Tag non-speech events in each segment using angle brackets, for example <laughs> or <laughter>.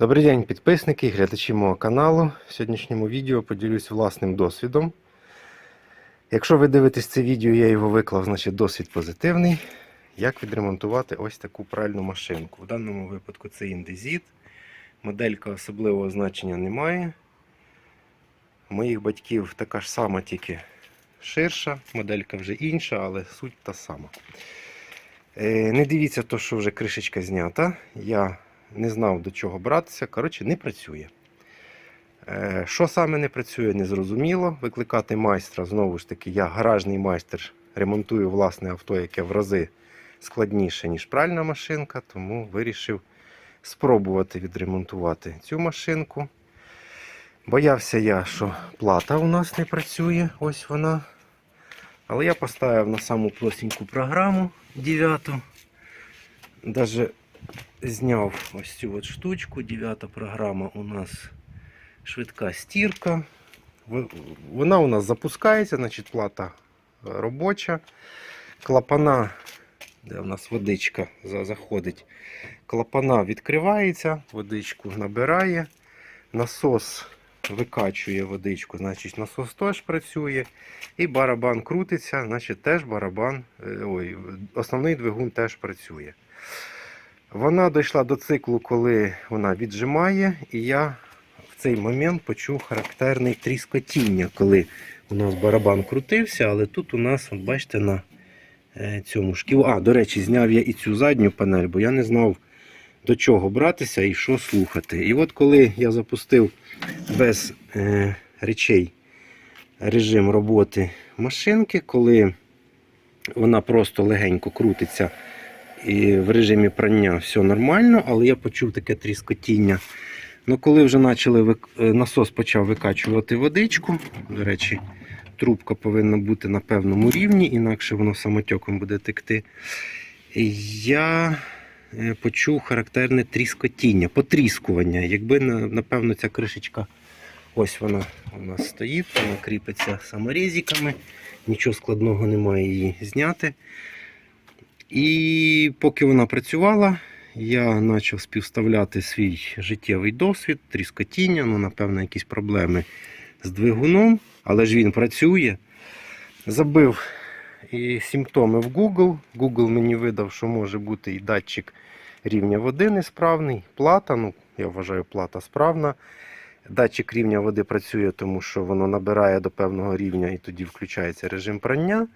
Добрий день, підписники і глядачі мого каналу. В сьогоднішньому відео поділюсь власним досвідом. Якщо ви дивитесь це відео, я його виклав, значить досвід позитивний. Як відремонтувати ось таку пральну машинку. В даному випадку це індезіт. Моделька особливого значення немає. У моїх батьків така ж сама, тільки ширша, моделька вже інша, але суть та сама. Е, Не дивіться, то, що вже кришечка знята. Я не знав до чого братися. Коротше, не працює. Е, Що саме не працює, не зрозуміло. Викликати майстра, знову ж таки, я гаражний майстер, ремонтую власне авто, яке в рази складніше, ніж пральна машинка, тому вирішив спробувати відремонтувати цю машинку. Боявся я, що плата у нас не працює, ось вона. Але я поставив на саму простеньку програму 9. Даже зняв ось цю от штучку. Дев'ята програма у нас швидка стірка. Вона у нас запускається, значить плата е, робоча. Клапана, де у нас водичка заходить. Клапана відкривається, водичку набирає. Насос викачує водичку, значить насос теж працює. І барабан крутиться, значить теж барабан, е, ой, основний двигун теж працює. Вона дійшла до циклу, коли вона віджимає, і я в цей момент почув характерне тріскотіння, коли у нас барабан крутився, але тут у нас, от бачите, на е, цьому шківу. А, до речі, зняв я і цю задню панель, бо я не знав до чого братися і що слухати. І от коли я запустив без е, речей режим роботи машинки, коли вона просто легенько крутиться і в режимі прання все нормально, але я почув таке тріскотіння. Ну, коли вже почали е, насос почав викачувати водичку, до речі, трубка повинна бути на певному рівні, інакше воно самотьоком буде текти. Я е, почув характерне тріскотіння, потріскування. Якби напевно ця кришечка, ось вона у нас стоїть, вона кріпиться саморізиками, нічого складного немає її зняти. І поки вона працювала, я почав співставляти свій життєвий досвід, тріскотіння, ну, напевно, якісь проблеми з двигуном, але ж він працює. Забив і симптоми в Google. Google мені видав, що може бути і датчик рівня води несправний, плата, ну, я вважаю, плата справна. Датчик рівня води працює, тому що воно набирає до певного рівня і тоді включається режим прання.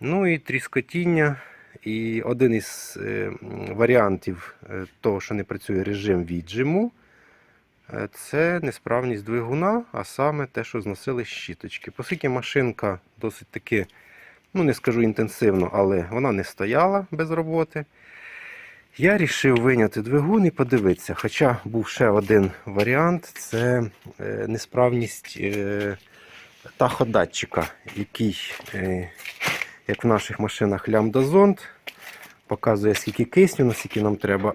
Ну і тріскотіння. І один із е, варіантів е, того, що не працює режим віджиму, е, це несправність двигуна, а саме те, що зносили щіточки. Оскільки машинка досить таки, ну не скажу інтенсивно, але вона не стояла без роботи. Я вирішив виняти двигун і подивитися. Хоча був ще один варіант це несправність таходатчика, який, як в наших машинах лямбдазонд, показує скільки кисню, наскільки нам треба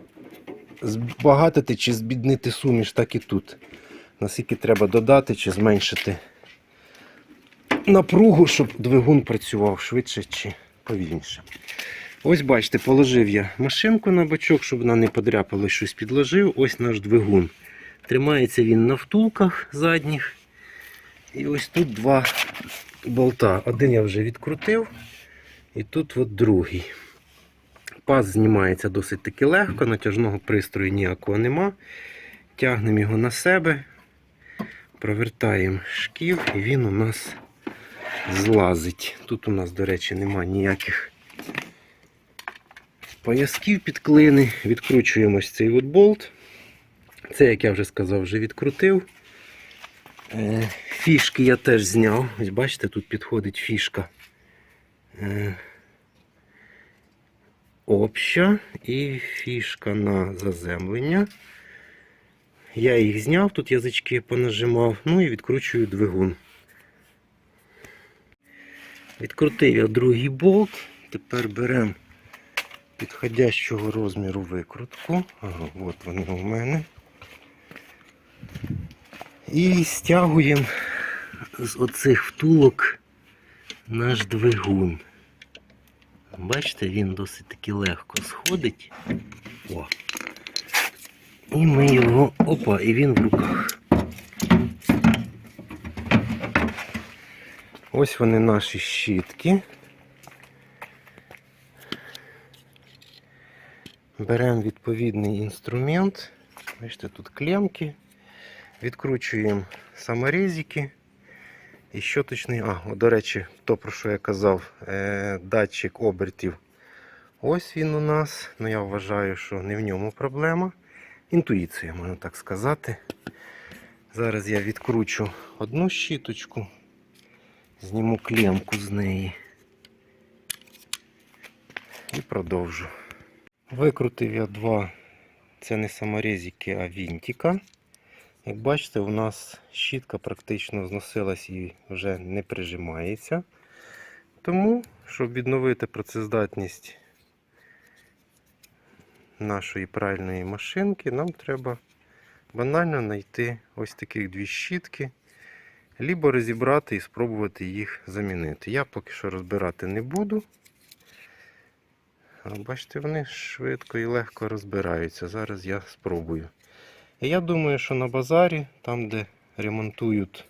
збагатити чи збіднити суміш, так і тут. Наскільки треба додати чи зменшити напругу, щоб двигун працював швидше чи повільніше. Ось бачите, положив я машинку на бачок, щоб вона не подряпала щось підложив. Ось наш двигун. Тримається він на втулках задніх. І ось тут два болта. Один я вже відкрутив, і тут от другий. Паз знімається досить таки легко, натяжного пристрою ніякого нема. Тягнемо його на себе, провертаємо шків і він у нас злазить. Тут у нас, до речі, нема ніяких поясків під клини. Відкручуємо цей от болт. Це, як я вже сказав, вже відкрутив. Е, Фішки я теж зняв. Ось бачите, тут підходить фішка обща і фішка на заземлення. Я їх зняв, тут язички понажимав, ну і відкручую двигун. Відкрутив я другий болт. Тепер беремо підходящого розміру викрутку. Ага, от вони у мене. І стягуємо з оцих втулок наш двигун. Бачите, він досить таки легко сходить. О. І ми його. Опа, і він в руках. Ось вони наші щітки. Беремо відповідний інструмент. Бачите, тут клемки. Відкручуємо саморезики. І щоточний, а, о, до речі, то про що я казав, е, датчик обертів. Ось він у нас. Ну я вважаю, що не в ньому проблема. Інтуїція, можна так сказати. Зараз я відкручу одну щіточку, зніму клемку з неї і продовжу. Викрутив я два, це не саморезики, а вінтика. Як бачите, у нас щітка практично зносилась і вже не прижимається. Тому, щоб відновити працездатність нашої пральної машинки, нам треба банально знайти ось таких дві щітки, либо розібрати і спробувати їх замінити. Я поки що розбирати не буду. Бачите, вони швидко і легко розбираються. Зараз я спробую. Я думаю, що на базарі, там де ремонтують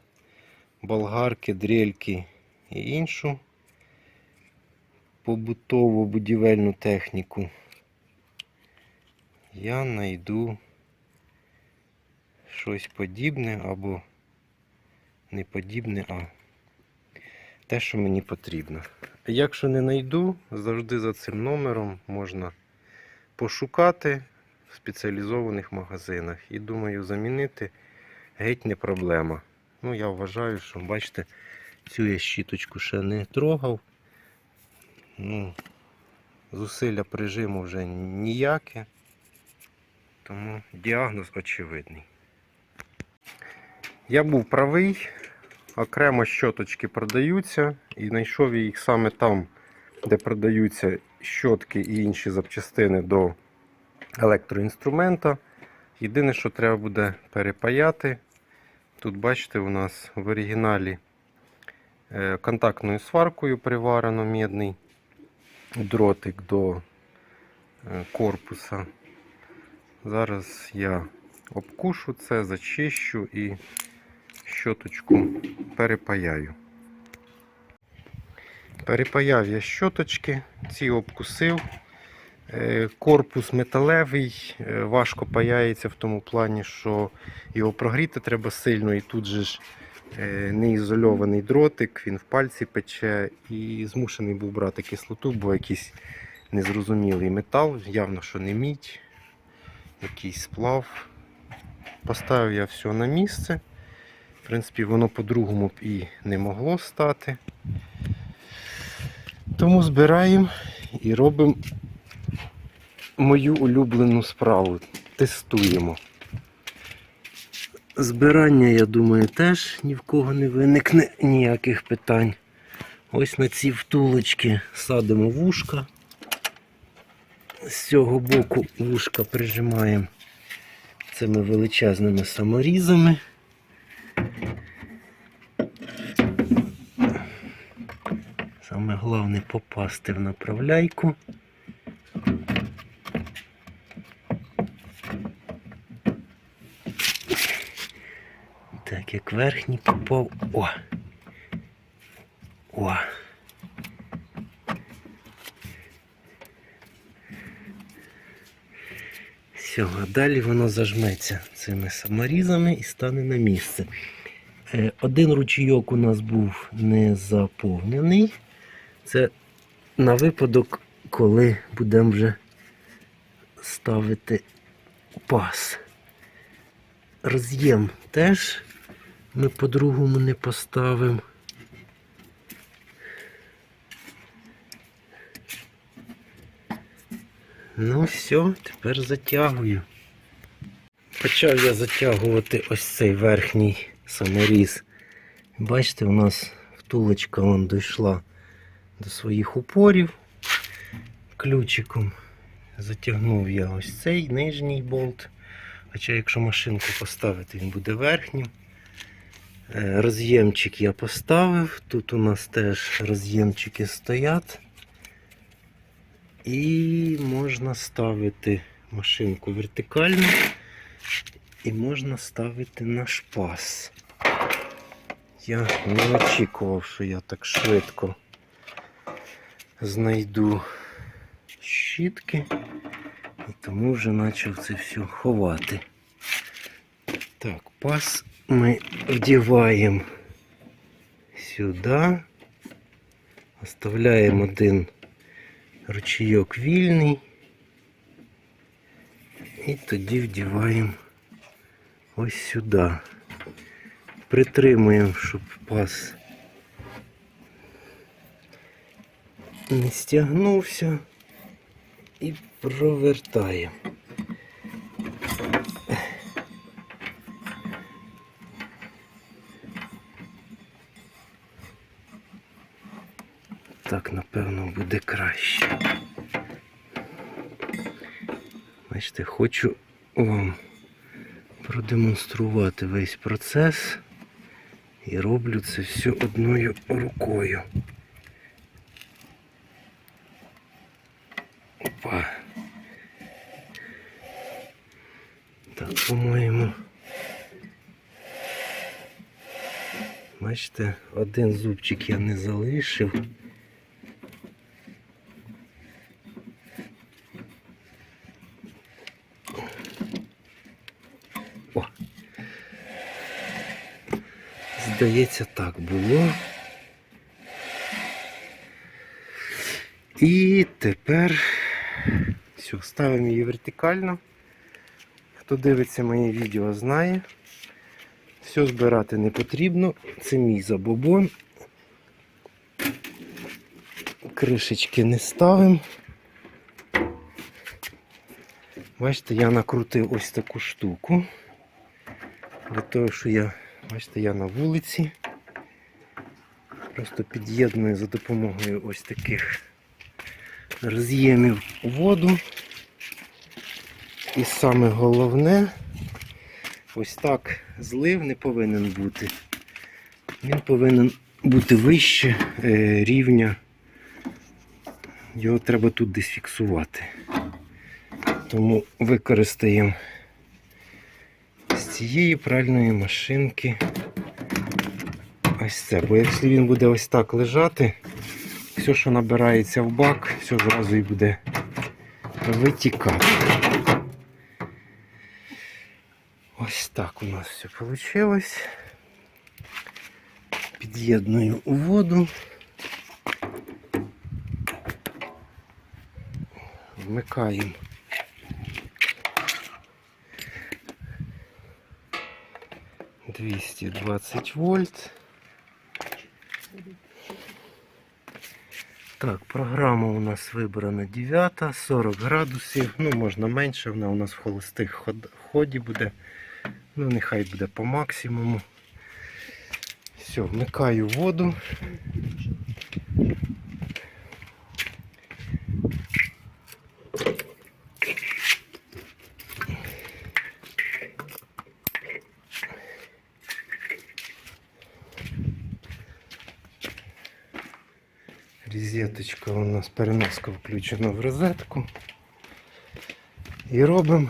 болгарки, дрельки і іншу побутову будівельну техніку, я знайду щось подібне або не подібне, а те, що мені потрібно. Якщо не знайду, завжди за цим номером можна пошукати в спеціалізованих магазинах. І думаю, замінити геть не проблема. Ну, я вважаю, що бачите, цю я щіточку ще не трогав. Ну, зусилля прижиму вже ніяке. Тому діагноз очевидний. Я був правий, окремо щоточки продаються і знайшов їх саме там, де продаються щотки і інші запчастини до електроінструмента. Єдине, що треба буде перепаяти. Тут, бачите, у нас в оригіналі е, контактною сваркою приварено медний дротик до е, корпуса. Зараз я обкушу це, зачищу і щоточку перепаяю. Перепаяв я щоточки, ці обкусив. Е, Корпус металевий, е, важко паяється в тому плані, що його прогріти треба сильно, і тут же ж е, неізольований дротик, він в пальці пече і змушений був брати кислоту, бо якийсь незрозумілий метал, явно, що не мідь, якийсь сплав. Поставив я все на місце. В принципі, воно по-другому б і не могло стати. Тому збираємо і робимо мою улюблену справу. Тестуємо. Збирання, я думаю, теж ні в кого не виникне ніяких питань. Ось на ці втулочки садимо вушка. З цього боку вушка прижимаємо цими величезними саморізами. Саме головне попасти в направляйку. Так, як верхній попав. О! О! Все, а далі воно зажметься цими саморізами і стане на місце. Е, Один ручійок у нас був не заповнений. Це на випадок, коли будемо вже ставити пас. Роз'єм теж ми по-другому не поставимо. Ну все, тепер затягую. Почав я затягувати ось цей верхній саморіз. Бачите, у нас втулочка вон дійшла до своїх упорів ключиком. Затягнув я ось цей нижній болт. Хоча якщо машинку поставити, він буде верхнім. Е, Роз'ємчик я поставив. Тут у нас теж роз'ємчики стоять. І можна ставити машинку вертикально. І можна ставити наш пас. Я не очікував, що я так швидко знайду щітки. І тому вже почав це все ховати. Так, пас ми вдіваємо сюди. Оставляємо один ручійок вільний. І тоді вдіваємо ось сюди. Притримуємо, щоб пас не стягнувся і провертаємо. Так, напевно, буде краще. Бачите, хочу вам продемонструвати весь процес і роблю це все одною рукою. Опа. Так, по-моєму. Бачите, один зубчик я не залишив. Здається, так було. І тепер все, ставимо її вертикально. Хто дивиться моє відео, знає. Все збирати не потрібно. Це мій забобон. Кришечки не ставимо. Бачите, я накрутив ось таку штуку. Для того, що я, бачите, я на вулиці. Просто під'єдную за допомогою ось таких роз'ємів воду. І саме головне, ось так злив не повинен бути. Він повинен бути вище е, рівня. Його треба тут десь фіксувати. Тому використаємо з цієї пральної машинки ось це. Бо якщо він буде ось так лежати, все, що набирається в бак, все зразу і буде витікати. Ось так у нас все вийшло. Під'єдную воду. Вмикаємо. Двісті двадцять вольт. Так, програма у нас вибрана 9, 40 градусів. Ну, можна менше, вона у нас в холостих ход- ході буде. Ну, нехай буде по максимуму. Все, вмикаю воду. Розеточка у нас переноска включена в розетку. І робимо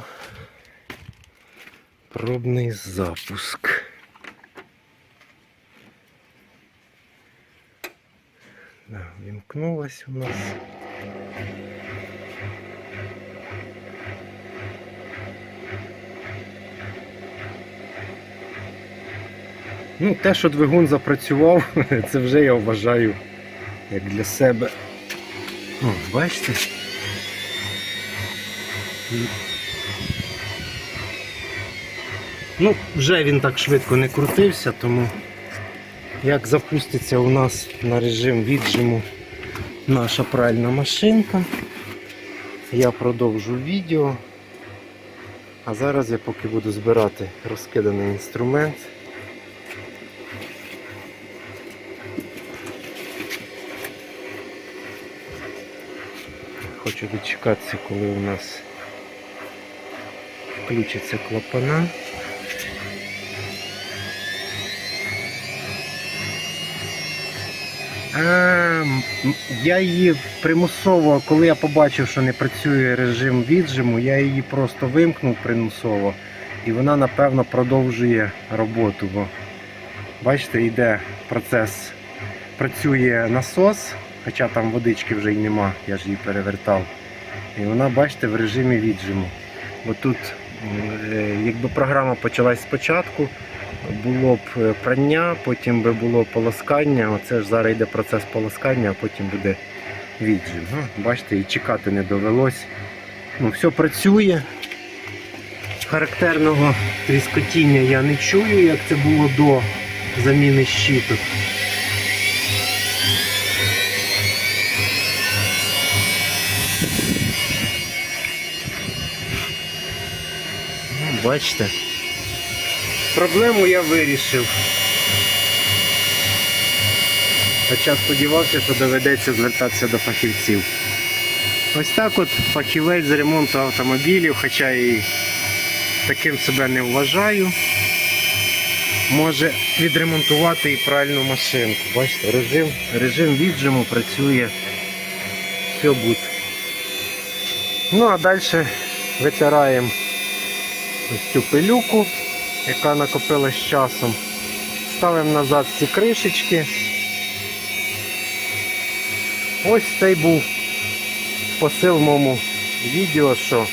пробний запуск. Да, вімкнулась у нас. Ну, те, що двигун запрацював, <laughs> це вже я вважаю як для себе. О, бачите? Ну, вже він так швидко не крутився, тому як запуститься у нас на режим віджиму наша пральна машинка, я продовжу відео. А зараз я поки буду збирати розкиданий інструмент. Хочу дочекатися, коли у нас включаться клапана. А, я її примусово, коли я побачив, що не працює режим віджиму, я її просто вимкнув примусово і вона, напевно, продовжує роботу. Бо бачите, йде процес, працює насос, хоча там водички вже й нема, я ж її перевертав. І вона, бачите, в режимі віджиму. Бо тут, е, якби програма почалась спочатку, було б е, прання, потім би було полоскання. Оце ж зараз йде процес полоскання, а потім буде віджим. Ну, Бачите, і чекати не довелось. Ну, все працює. Характерного тріскотіння я не чую, як це було до заміни щиток. Бачите. Проблему я вирішив. Хоча сподівався, що доведеться звертатися до фахівців. Ось так от фахівець з ремонту автомобілів, хоча і таким себе не вважаю, може відремонтувати і пральну машинку. Бачите, режим, режим віджиму працює. Все буде. Ну а далі витираємо ось цю пилюку, яка накопилась з часом. Ставимо назад ці кришечки. Ось цей був посил в моєму відео, що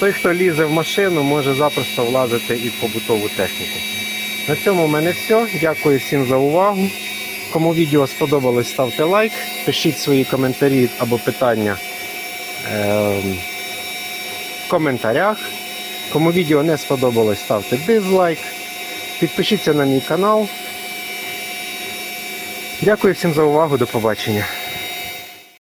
той, хто лізе в машину, може запросто влазити і в побутову техніку. На цьому в мене все. Дякую всім за увагу. Кому відео сподобалось, ставте лайк, пишіть свої коментарі або питання ем, в коментарях. Кому відео не сподобалось, ставте дизлайк. Підпишіться на мій канал. Дякую всім за увагу. До побачення.